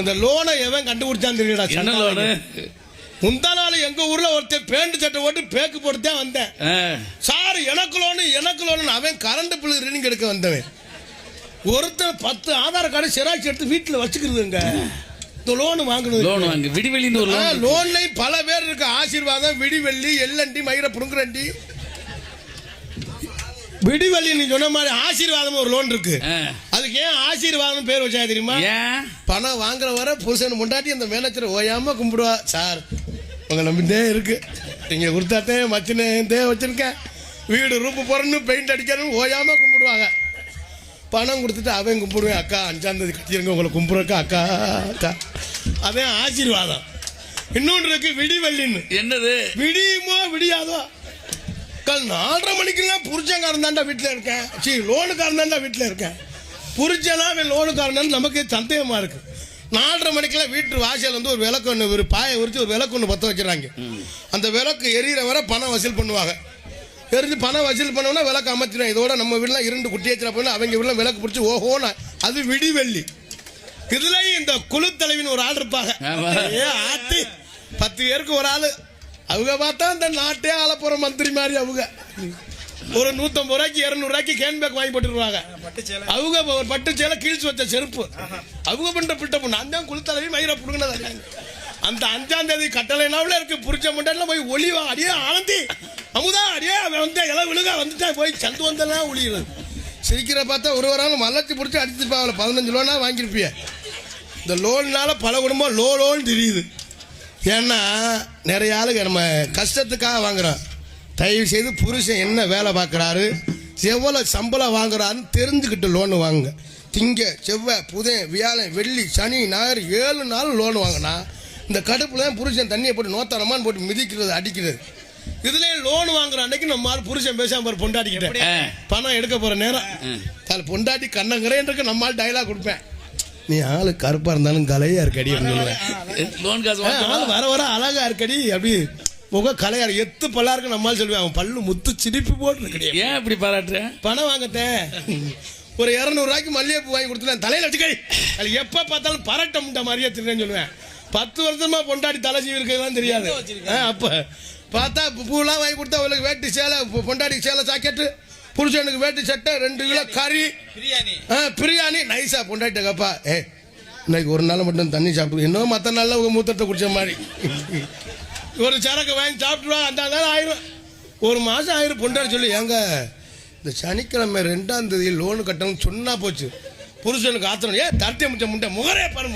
இந்த லோனை எவன் கண்டுபிடிச்சான்னு தெரியலடா என்ன. லோனு? முந்தா நாள் எங்க ஊர்ல ஒருத்தன் பேண்ட் சட்டை போட்டு பேக்கு போட்டு தான் வந்தேன். சார் எனக்கு லோனு எனக்கு லோனு அவன் கரண்ட் பில் ரீடிங் எடுக்க வந்தவன். ஒருத்தன் பத்து ஆதார் கார்டு சிராக்ஸ் எடுத்து வீட்டுல வச்சுக்கிறதுங்க. இந்த லோன் வாங்கணும் லோன் வாங்க விடிவெளின்னு ஒரு லோன் லோன்லயும் பல பேர் இருக்கு. ஆசீர்வாதம் விடிவெள்ளி எல்லண்டி மயிர புடுங்குரண்டி விடிவெள்ளி நீ சொன்ன மாதிரி ஆசீர்வாதம் ஒரு லோன் இருக்கு. அதுக்கு ஏன் ஆசீர்வாதம் பேர் வச்சா தெரியுமா? ஏன்? பணம் வாங்குற வர புருஷன் முண்டாட்டி அந்த மேனேஜர் ஓயாம கும்பிடுவா. சார் உங்க நம்பிட்டே இருக்கு. நீங்க கொடுத்தாத்தே மச்சினே வச்சிருக்கேன். வீடு ரூப்பு போறன்னு பெயிண்ட் அடிக்கணும் ஓயாம கும்பிடுவாங்க. பணம் கொடுத்துட்டு அவன் கும்பிடுவேன். அக்கா அஞ்சாம் தேதி கட்டிருங்க உங்களை கும்பிடுறக்கா அக்கா அக்கா. அதே ஆசீர்வாதம். இன்னொன்று இருக்கு விடிவெள்ளின்னு. என்னது? விடியுமோ விடியாதோ. கால் நாலரை மணிக்கெல்லாம் புருஷன்காரன் தாண்டா வீட்டில் இருக்கேன். சி லோனுக்காரன் தாண்டா வீட்டில் இருக்கேன். புருஷனா அவன் லோனுக்காரன் நமக்கு சந்தேகமா இருக்கு. நாலரை மணிக்கெல்லாம் வீட்டு வாசல் வந்து ஒரு விளக்கு ஒன்று ஒரு பாயை உரிச்சு ஒரு விளக்கு ஒன்று பற்ற வைக்கிறாங்க அந்த விளக்கு எரியிற வரை பணம் வசூல் பண்ணுவாங்க. எரிஞ்சு பணம் வசூல் பண்ணோம்னா விளக்கு அமைச்சிடும் இதோட நம்ம வீட்டில் இரண்டு குட்டி வச்சிட போய் அவங்க வீட்டில் விளக்கு பிடிச்சி ஓஹோன்னு அது விடிவெள்ளி. இதுலயும் இந்த குழு தலைவின்னு ஒரு ஆள் இருப்பாங்க. ஆத்தி. பத்து பேருக்கு ஒரு ஆளு. அவங்க பார்த்தா இந்த நாட்டே ஆள போற மந்திரி மாதிரி அவங்க. ஒரு நூத்தம்பது ரூபாய்க்கு இருநூறு ரூபாய்க்கு கேன் பேக் வாங்கி போட்டுருவாங்க. அவங்க ஒரு பட்டு சேலை கீழ்ச்சி வச்ச செருப்பு. அவங்க பண்ற பிட்ட பொண்ணு. அந்த குளுத்தலைவி மயிரை புடுங்கினது அந்த அஞ்சாம் தேதி கட்டளைனாவில் இருக்கு. புரிச்ச முட்டாட்டில் போய் ஒளிவா அடியே ஆனந்தி. அமுதா அடியே அவன் வந்து எல்லாம் விழுக வந்துட்டா போய் சந்து வந்தெல்லாம் ஒளிகிறது சிரிக்கிற பார்த்தா ஒரு ஆள் மலர்ச்சி பிடிச்சி அடிச்சுப்பாங்க பதினஞ்சு லோனா வாங்கியிருப்பிய. இந்த லோன்னால பல குடும்பம் லோ லோன் தெரியுது. ஏன்னா நிறைய ஆளுங்க நம்ம கஷ்டத்துக்காக வாங்குறோம். தயவு செய்து புருஷன் என்ன வேலை பார்க்குறாரு? எவ்வளோ சம்பளம் வாங்குறாருன்னு தெரிஞ்சுக்கிட்டு லோன் வாங்குங்க. திங்க செவ்வாய் புதன் வியாழன் வெள்ளி சனி ஞாயிறு ஏழு நாள் லோன் வாங்கினா இந்த கடுப்புல தான் புருஷன் தண்ணியை போட்டு நோத்தரமான்னு போட்டு மிதிக்கிறது அடிக்கிறது. இதுலயே லோன் வாங்குற அன்னைக்கு நம்ம ஆள் புருஷன் பேசாம பாரு பொண்டாட்டிக்கிட்ட. பணம் எடுக்க போற நேரம். அதில் பொண்டாட்டி கண்ணங்கரேன்றக்கு நம்மால் டைலாக் கொடுப்பேன். நீ ஆளு கருப்பா இருந்தாலும் கலையா இருக்கடி அப்படின்னு. வர வர அழகா இருக்கடி அப்படி. முக கலையா இருக்கு. எத்து பல்லா இருக்கு நம்மால் சொல்லுவேன். அவன் பல்லு முத்து சிரிப்பு போட்டு இருக்கடி ஏன் இப்படி பாராட்டுறேன் பணம் வாங்கத்தேன் ஒரு இரநூறு ரூபாய்க்கு மல்லிகைப்பூ வாங்கி கொடுத்துட்டேன். தலையில வச்சுக்கடி அது எப்ப பார்த்தாலும் பரட்ட முட்டை மாதிரியே திருநேன்னு சொல்லுவேன். பத்து வருஷமா பொண்டாடி தலை சீவி இருக்கிறதுலாம் தெரியாது. அப்ப பார்த்தா பூலாம் வாங்கி கொடுத்தா அவளுக்கு வேட்டி சேலை பொண்டாடி சேலை ஜாக்கெட்டு புருஷனுக்கு வேட்டி சட்டை ரெண்டு கிலோ கறி. ஆ பிரியாணி. நைஸா பொண்டாட்டி கப்பா ஏ இன்னைக்கு ஒரு நாள் மட்டும் தண்ணி சாப்பிடு. இன்னும் மற்ற நாளில் உங்க மூத்தத்தை குடிச்ச மாதிரி. ஒரு சரக்கு வாங்கி சாப்பிட்டுருவா அந்த நாள் ஆயிரும். ஒரு மாதம் ஆயிரம் பொண்டாடி சொல்லி ஏங்க இந்த சனிக்கிழமை ரெண்டாம் தேதி லோனு கட்டணும்னு சொன்னா போச்சு. புருஷனுக்கு ஆத்திரம். ஏன் தரத்தை முடிச்ச முட்டை முகரே பாரு